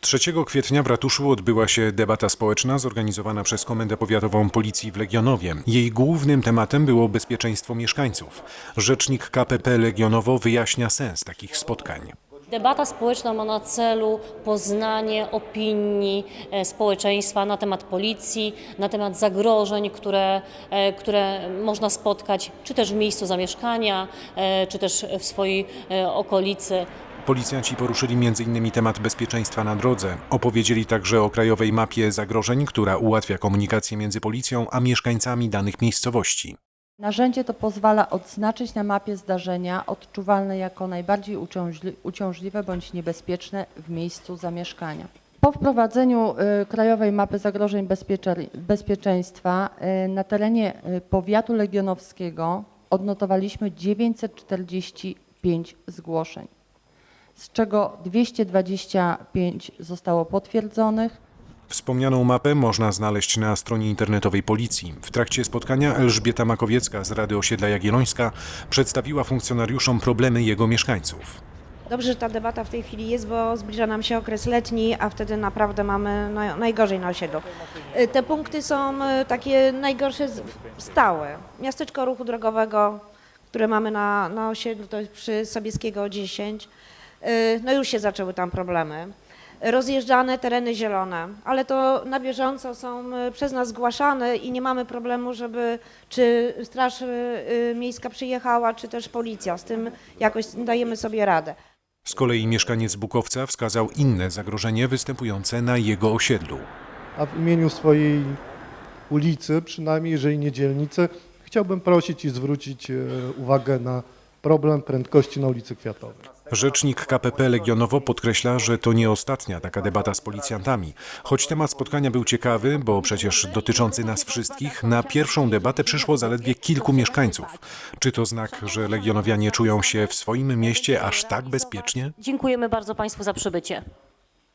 3 kwietnia w ratuszu odbyła się debata społeczna zorganizowana przez Komendę Powiatową Policji w Legionowie. Jej głównym tematem było bezpieczeństwo mieszkańców. Rzecznik KPP Legionowo wyjaśnia sens takich spotkań. Debata społeczna ma na celu poznanie opinii e, społeczeństwa na temat policji, na temat zagrożeń, które, e, które można spotkać czy też w miejscu zamieszkania, e, czy też w swojej okolicy. Policjanci poruszyli m.in. temat bezpieczeństwa na drodze. Opowiedzieli także o krajowej mapie zagrożeń, która ułatwia komunikację między policją a mieszkańcami danych miejscowości. Narzędzie to pozwala odznaczyć na mapie zdarzenia odczuwalne jako najbardziej uciążli- uciążliwe bądź niebezpieczne w miejscu zamieszkania. Po wprowadzeniu y, Krajowej Mapy Zagrożeń Bezpieczeństwa y, na terenie y, powiatu legionowskiego odnotowaliśmy 945 zgłoszeń, z czego 225 zostało potwierdzonych, Wspomnianą mapę można znaleźć na stronie internetowej policji. W trakcie spotkania Elżbieta Makowiecka z Rady Osiedla Jagiellońska przedstawiła funkcjonariuszom problemy jego mieszkańców. Dobrze, że ta debata w tej chwili jest, bo zbliża nam się okres letni, a wtedy naprawdę mamy naj, najgorzej na osiedlu. Y, Te punkty są y, takie najgorsze z- stałe. Miasteczko ruchu drogowego, które mamy na, na osiedlu, to jest przy Sobieskiego 10. Y, No już się zaczęły tam problemy. Rozjeżdżane tereny zielone, ale to na bieżąco są y, przez nas zgłaszane i nie mamy problemu, żeby czy Straż y, Miejska przyjechała, czy też policja. Z tym jakoś dajemy sobie radę. Z kolei mieszkaniec Bukowca wskazał inne zagrożenie występujące na jego osiedlu. a w imieniu swojej ulicy, przynajmniej jeżeli nie dzielnicy, chciałbym prosić i zwrócić e, uwagę na problem prędkości na ulicy Kwiatowej. Rzecznik KPP Legionowo podkreśla, że to nie ostatnia taka debata z policjantami. Choć temat spotkania był ciekawy, bo przecież dotyczący nas wszystkich, na pierwszą debatę przyszło zaledwie kilku mieszkańców. Czy to znak, że legionowianie czują się w swoim mieście aż tak bezpiecznie? Dziękujemy bardzo Państwu za przybycie.